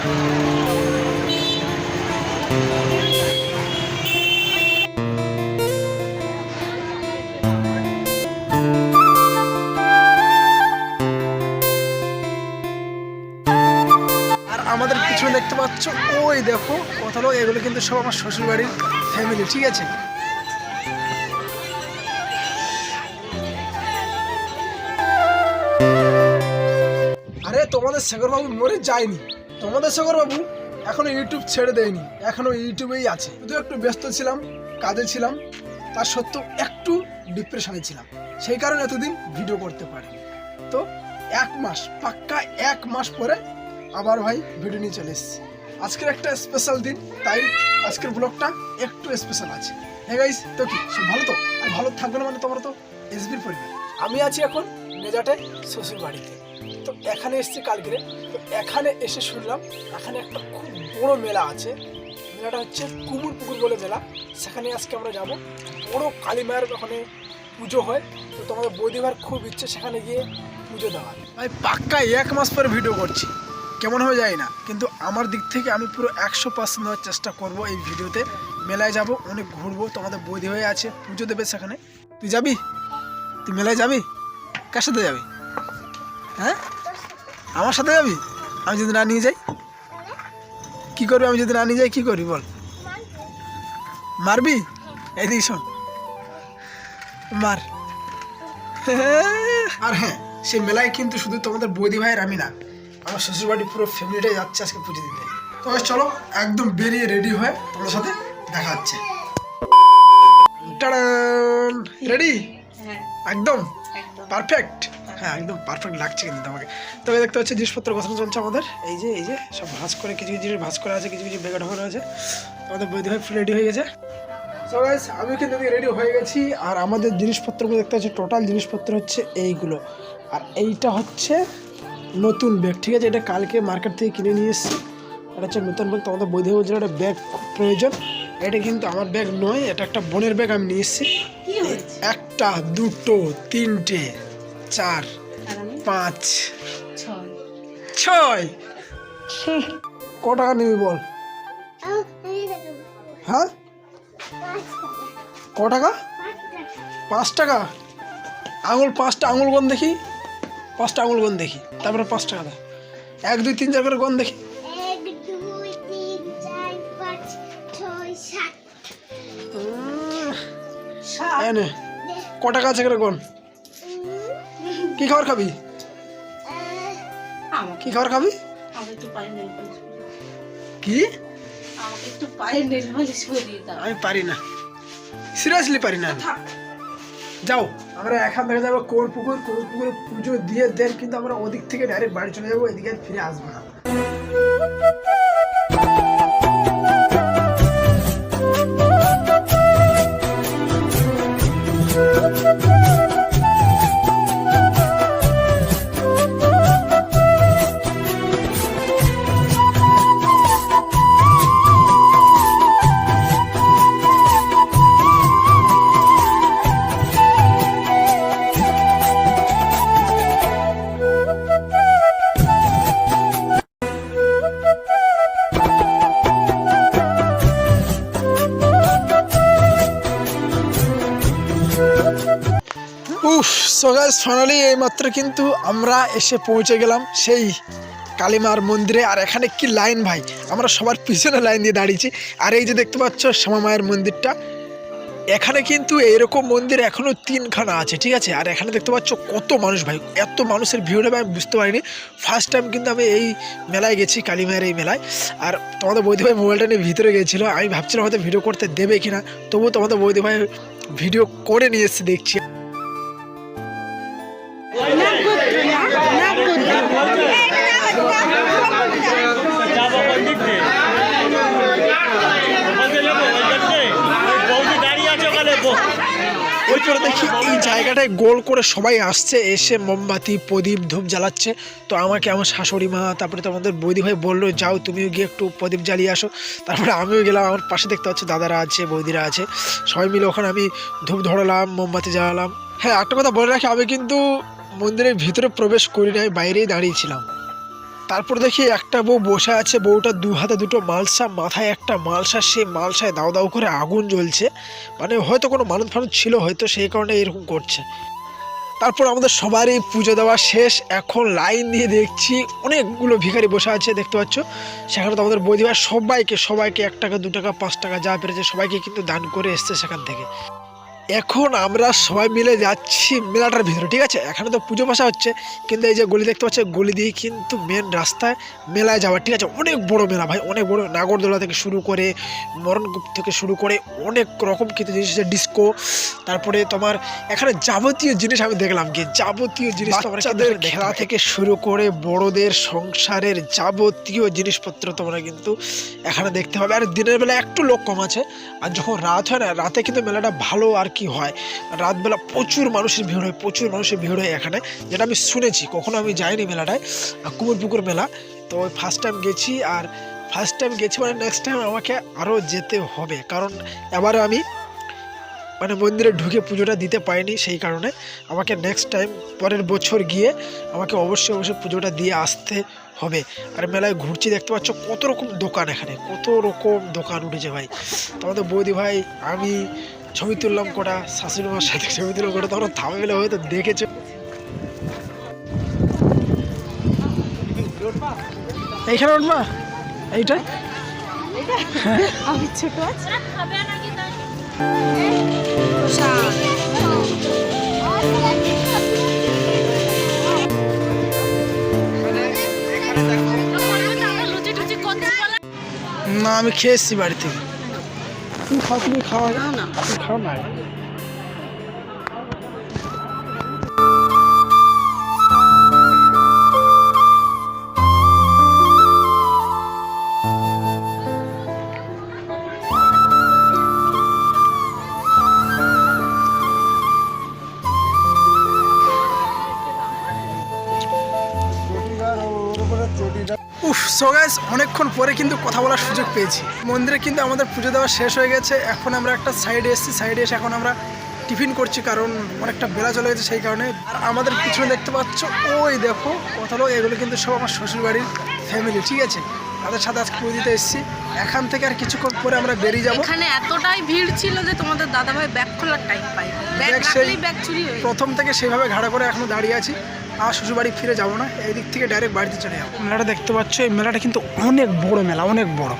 আমাদের পিছনে দেখতে পাচ্ছ, ওই দেখো, কত লোক, এগুলো কিন্তু সব আমার শ্বশুর বাড়ির ফ্যামিলি ঠিক আছে? আরে, তোমাদের শেখর বাবু মরে যায়নি। তোমাদের বাবু এখনও ইউটিউব ছেড়ে দেয়নি, এখনও ইউটিউবেই আছে। শুধু একটু ব্যস্ত ছিলাম, কাজে ছিলাম, তার সত্ত্বেও একটু ডিপ্রেশনে ছিলাম। সেই কারণে এতদিন ভিডিও করতে পারিনি। তো এক মাস, পাক্কা এক মাস পরে আবার ভাই ভিডিও নিয়ে চলে এসেছি। আজকের একটা স্পেশাল দিন, তাই আজকের ব্লগটা একটু স্পেশাল আছে। হ্যাঁ গাইস তো কি, সব ভালো তো? আর ভালো থাকবে না মানে তোমরা তো এসবির পরিবার। আমি আছি এখন মেজাটে শ্বশুর বাড়িতে তো এখানে এসেছি কালকে। তো এখানে এসে শুনলাম এখানে একটা খুব বড় মেলা আছে। মেলাটা হচ্ছে কুমুর পুকুর বলে মেলা সেখানে আজকে আমরা যাব। বড় কালী মায়ের ওখানে পুজো হয়। তো তোমাদের বৌদিভার খুব ইচ্ছে সেখানে গিয়ে পুজো দেওয়ার। আমি পাক্কা এক মাস পরে ভিডিও করছি। কেমন হয়ে যায় না। কিন্তু আমার দিক থেকে আমি পুরো একশো পার্সেন্ট দেওয়ার চেষ্টা করব এই ভিডিওতে। মেলায় যাব, অনেক ঘুরবো। তোমাদের বৌদি হয়ে আছে, পুজো দেবে সেখানে। তুই যাবি? তুই মেলায় যাবি? কার সাথে যাবি? হ্যাঁ? আমার সাথে যাবি? আমি যদি না নিয়ে যাই? কি করবি? আমি যদি না নিয়ে যাই কি করবি বল? মারবি? এদিকে শোন। মার। আর হ্যাঁ সে মেলায় কিন্তু শুধু তোমাদের বৌদি ভাইয়ের আমি না আমার শ্বশুরবাড়ি পুরো ফ্যামিলিটাই যাচ্ছে আজকে পুজো দিতে। তো চলো একদম বেরিয়ে রেডি হয়ে তোমাদের সাথে দেখা হচ্ছে। রেডি হ্যাঁ। একদম? পারফেক্ট হ্যাঁ একদম পারফেক্ট লাগছে কিন্তু আমাকে তবে দেখতে হচ্ছে জিনিসপত্র গোছানো চলছে আমাদের। এই যে এই যে সব ভাঁজ করে কিছু কিছু জিনিস ভাঁজ করে আছে কিছু কিছু বেগে ঢোকানো আছে। আমাদের বৈধ ভাই রেডি হয়ে গেছে। সো গাইস আমি কিন্তু রেডি হয়ে গেছি। আর আমাদের জিনিসপত্রগুলো দেখতে হচ্ছে টোটাল জিনিসপত্র হচ্ছে এইগুলো। আর এইটা হচ্ছে নতুন ব্যাগ ঠিক আছে? এটা কালকে মার্কেট থেকে কিনে নিয়ে এসেছি। এটা হচ্ছে নতুন ব্যাগ তোমাদের বৈধ বলছিল একটা ব্যাগ খুব প্রয়োজন। এটা কিন্তু আমার ব্যাগ নয় এটা একটা বোনের ব্যাগ আমি নিয়ে এসেছি। একটা দুটো তিনটে চার পাঁচ। ছয়। ছয়? ক টাকা নিবি বল? হ্যাঁ? ক টাকা? পাঁচ টাকা? আঙুল পাঁচটা আঙুল গন দেখি। পাঁচটা আঙুল গন দেখি। তারপরে পাঁচ টাকা দা। এক দুই তিন চার করে গন দেখি। ক টাকা আছে এখানে গন? কি খাবার খাবি? কি খাবার খাবি। কি? আমি পারি না। সিরিয়াসলি পারি না যাও আমরা এখান থেকে যাব কোর পুকুর কোর পুকুরে পুজো দিয়ে দেন কিন্তু আমরা ওদিক থেকে ডাইরেক্ট বাড়ি চলে যাব এদিকে ফিরে আসব না। সো গাইস ফাইনালি এইমাত্র কিন্তু আমরা এসে পৌঁছে গেলাম সেই কালীমার মন্দিরে। আর এখানে কি লাইন ভাই? আমরা সবার পিছনে লাইন দিয়ে দাঁড়িয়েছি। আর এই যে দেখতে পাচ্ছ শ্যামা মায়ের মন্দিরটা, এখানে কিন্তু এইরকম মন্দির এখনও তিনখানা আছে, ঠিক আছে? আর এখানে দেখতে পাচ্ছ কত মানুষ ভাই, এত মানুষের ভিড় হবে আমি বুঝতে পারিনি। ফার্স্ট টাইম কিন্তু আমি এই মেলায় গেছি কালী মায়ের এই মেলায়। আর তোমাদের বৌদি ভাই মোবাইলটা নিয়ে ভিতরে গিয়েছিল আমি ভাবছিলাম হয়তো ভিডিও করতে দেবে কিনা, তবুও তোমাদের বৌদি ভাই ভিডিও করে নিয়ে এসেছি, দেখছি। এই জায়গাটায় গোল করে সবাই আসছে, এসে মোমবাতি, প্রদীপ ধূপ জ্বালাচ্ছে। তো আমাকে আমার শাশুড়ি মা, তারপরে তোমাদের বৌদি ভাই বলল, যাও তুমিও গিয়ে একটু প্রদীপ জ্বালিয়ে আসো। তারপরে আমিও গেলাম, আমার পাশে দেখতে পাচ্ছি দাদারা আছে, বৌদিরা আছে। সবাই মিলে ওখানে আমি ধূপ ধরালাম, মোমবাতি জ্বালালাম। হ্যাঁ একটা কথা বলে রাখি, আমি কিন্তু মন্দিরের ভিতরে প্রবেশ করি না আমি বাইরেই দাঁড়িয়েছিলাম তারপর দেখি একটা বউ বসে আছে, বউটা দু হাতে দুটো মালসা, মাথায় একটা মালসা সে মালসায় দাও দাও করে আগুন জ্বলছে। মানে হয়তো কোনো মানুষ ফানুষ ছিল, হয়তো সেই কারণে এরকম করছে। তারপর আমাদের সবারই পুজো দেওয়া শেষ। এখন লাইন দিয়ে দেখছি, অনেকগুলো ভিখারি বসে আছে, দেখতে পাচ্ছ? সেখানে তো আমাদের বৌদিভাই সবাইকে সবাইকে এক টাকা, দু টাকা, পাঁচ টাকা যা পেরেছে সবাইকে কিন্তু দান করে এসছে সেখান থেকে। এখন আমরা সবাই মিলে যাচ্ছি মেলাটার ভিতরে ঠিক আছে? এখানে তো পুজো বসা হচ্ছে কিন্তু এই যে গলি দেখতে পাচ্ছি গলি দিয়ে কিন্তু মেন রাস্তায় মেলায় যাওয়া ঠিক আছে? অনেক বড় মেলা ভাই অনেক বড় নাগরদোলা থেকে শুরু করে মরণকূপ থেকে শুরু করে অনেক রকম কিন্তু জিনিস আছে ডিস্কো তারপরে তোমার এখানে যাবতীয় জিনিস আমি দেখলাম কি? যাবতীয় জিনিস তোমরা বাচ্চাদের খেলা থেকে শুরু করে বড়দের সংসারের যাবতীয় জিনিসপত্র তোমরা কিন্তু এখানে দেখতে পাবে। আর দিনের বেলা একটু লোক কম আছে আর যখন রাত হয় না রাতে কিন্তু মেলাটা ভালো আর কি হয়? রাতবেলা প্রচুর মানুষের ভিড় হয়, প্রচুর মানুষের ভিড় হয় এখানে। যেটা আমি শুনেছি, কখনো আমি যাইনি মেলাটায় কুমোরপুকুর মেলা। তো ওই ফার্স্ট টাইম গেছি আর ফার্স্ট টাইম গেছি মানে নেক্সট টাইম আমাকে আরও যেতে হবে। কারণ এবারে আমি মানে মন্দিরে ঢুকে পুজোটা দিতে পারিনি সেই কারণে। আমাকে নেক্সট টাইম পরের বছর গিয়ে আমাকে অবশ্যই অবশ্যই পুজোটা দিয়ে আসতে হবে। আর মেলায় ঘুরছি, দেখতে পাচ্ছ কত রকম দোকান এখানে, কত রকম দোকান উঠেছে ভাই। তো আমাদের বৌদি ভাই, আমি ছবি তুললাম কটা শাশুড়ি মার সাথে ছবি তুললাম কটা তখন থামে গেলে হয়তো দেখেছ। এইখানে উঠবা? এইটা? আমি ছোট আছি। না আমি খেয়ে এসেছি বাড়ি থেকে তুমি খাও তুমি খাওয়া না না তুমি উফ সো গাইস অনেকক্ষণ পরে কিন্তু কথা বলার সুযোগ পেয়েছি। মন্দিরে কিন্তু আমাদের পুজো দেওয়া শেষ হয়ে গেছে। এখন আমরা একটা সাইডে এসেছি। সাইডে এসে এখন আমরা টিফিন করছি কারণ অনেকটা বেলা চলে গেছে সেই কারণে। আর আমাদের পিছনে দেখতে পাচ্ছ ওই দেখো কথা লোক এগুলো কিন্তু সব আমার শ্বশুরবাড়ির ফ্যামিলি ঠিক আছে? তাদের সাথে আজকে পুজো দিতে এসেছি। এখান থেকে আর কিছুক্ষণ পরে আমরা বেরিয়ে যাব। এখানে এতটাই ভিড় ছিল যে তোমাদের দাদাভাই ব্যাগ খোলার টাইম পাই ব্যাগ ব্যাগ সেই- ব্যাগ চুরি প্রথম থেকে সেভাবে ঘাড়া করে এখনও দাঁড়িয়ে আছি। আর শ্বশুর বাড়ি ফিরে যাব না, এই দিক থেকে ডাইরেক্ট বাড়িতে চলে যাব। মেলাটা দেখতে পাচ্ছ, এই মেলাটা কিন্তু অনেক বড় মেলা, অনেক বড়।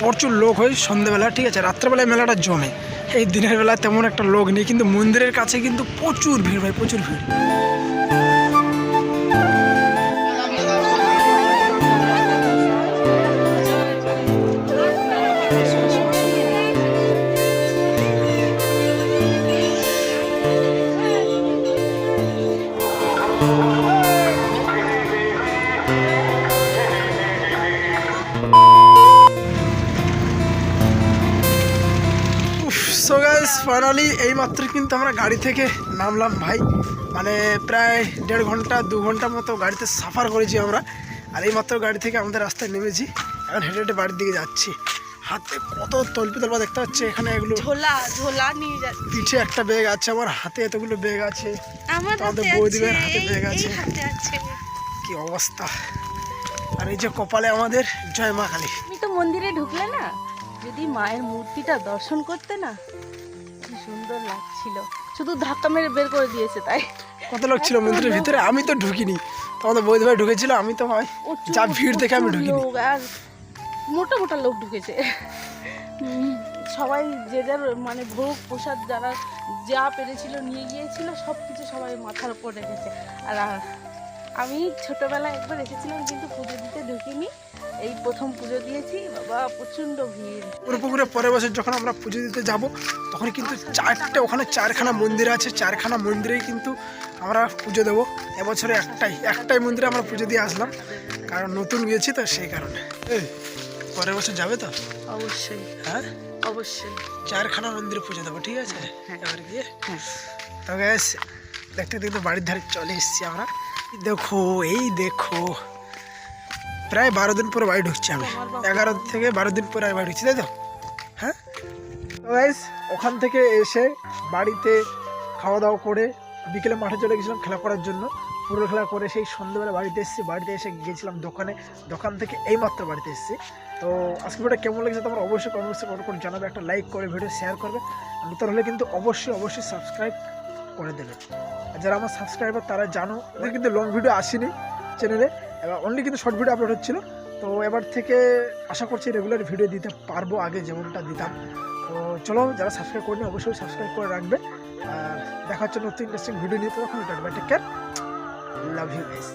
প্রচুর লোক হয় সন্ধ্যেবেলা, ঠিক আছে? রাত্রেবেলায় মেলাটা জমে। এই দিনের বেলা তেমন একটা লোক নেই, কিন্তু মন্দিরের কাছে কিন্তু প্রচুর ভিড় ভাই, প্রচুর ভিড়। সো গাইস ফাইনালি এইমাত্র কিন্তু আমরা গাড়ি থেকে নামলাম ভাই। মানে প্রায় দেড় ঘণ্টা দু ঘণ্টা মতো গাড়িতে সাফার করেছি আমরা। আর এইমাত্র গাড়ি থেকে আমাদের রাস্তায় নেমেছি। এখন হেঁটে হেঁটে বাড়ির দিকে যাচ্ছি। হাতে কত তল্পি তল্পা দেখতে পাচ্ছি এখানে এগুলো। ঝোলা ঝোলা নিয়ে যাচ্ছে। পিঠে একটা ব্যাগ আছে আমার হাতে এতগুলো ব্যাগ আছে। আমার তোমাদের হাতে ব্যাগ আছে। কি অবস্থা। আর এই যে কপালে আমাদের জয় মা কালী। তুমি তো মন্দিরে ঢুকলে না? যদি মায়ের মূর্তিটা দর্শন করতে না সুন্দর লাগছিল। শুধু ধাক্কা মেরে বের করে দিয়েছে তাই। কত লোক ছিল মন্দিরের ভিতরে? আমি তো ঢুকিনি। তোমাদের বৌদি ভাই ঢুকেছিল আমি তো ভাই প্রচুর- যা ভিড় দেখে আমি ঢুকিনি। আর মোটা মোটা লোক ঢুকেছে। সবাই যে যার মানে ভোগ প্রসাদ যারা যা পেরেছিল নিয়ে গিয়েছিল সব কিছু সবাই মাথার উপর রেখেছে। আর আর আমি ছোটবেলায় একবার এসেছিলাম কিন্তু পুজো দিতে ঢুকিনি। এই প্রথম পুজো দিয়েছি বাবা প্রচণ্ড ভিড়। পুরো পুকুরে পরের বছর যখন আমরা পুজো দিতে যাব তখন কিন্তু চারটে ওখানে চারখানা মন্দির আছে চারখানা মন্দিরেই কিন্তু আমরা পুজো দেবো। এবছরে একটাই একটাই মন্দিরে আমরা পুজো দিয়ে আসলাম কারণ নতুন গিয়েছি তো সেই কারণে। পরের বছর যাবে তো? অবশ্যই। হ্যাঁ? অবশ্যই। চারখানা মন্দিরে পুজো দেবো ঠিক আছে? হ্যাঁ। এবার গিয়ে হ্যাঁ। তো গ্যাস দেখতে দেখতে বাড়ির ধারে চলে এসেছি আমরা। দেখো এই দেখো। প্রায় বারো দিন পরে বাড়ি ঢুকছি আমি। এগারো থেকে বারো দিন পরে আমি বাড়ি ঢুকছি, তাই তো? হ্যাঁ? গাইস ওখান থেকে এসে বাড়িতে খাওয়া দাওয়া করে বিকেলে মাঠে চলে গেছিলাম খেলা করার জন্য। ফুটবল খেলা করে সেই সন্ধ্যেবেলা বাড়িতে এসেছি, বাড়িতে এসে গিয়েছিলাম দোকানে। দোকান থেকে এইমাত্র বাড়িতে এসেছি। তো আজকে ভিডিওটা কেমন লেগেছে তোমার অবশ্যই কমেন্টসে কমেন্ট করে জানাবে, একটা লাইক করে ভিডিও শেয়ার করবে। নতুন হলে কিন্তু অবশ্যই অবশ্যই সাবস্ক্রাইব করে দেবে। আর যারা আমার সাবস্ক্রাইবার তারা জানো কিন্তু লং ভিডিও আসেনি চ্যানেলে এবার অনলি কিন্তু শর্ট ভিডিও আপলোড হচ্ছিল। তো এবার থেকে আশা করছি রেগুলার ভিডিও দিতে পারব আগে যেমনটা দিতাম। তো চলো, যারা সাবস্ক্রাইব করেনি অবশ্যই সাবস্ক্রাইব করে রাখবে। আর দেখা হচ্ছে নতুন ইন্টারেস্টিং ভিডিও নিয়ে। তখন take care love you guys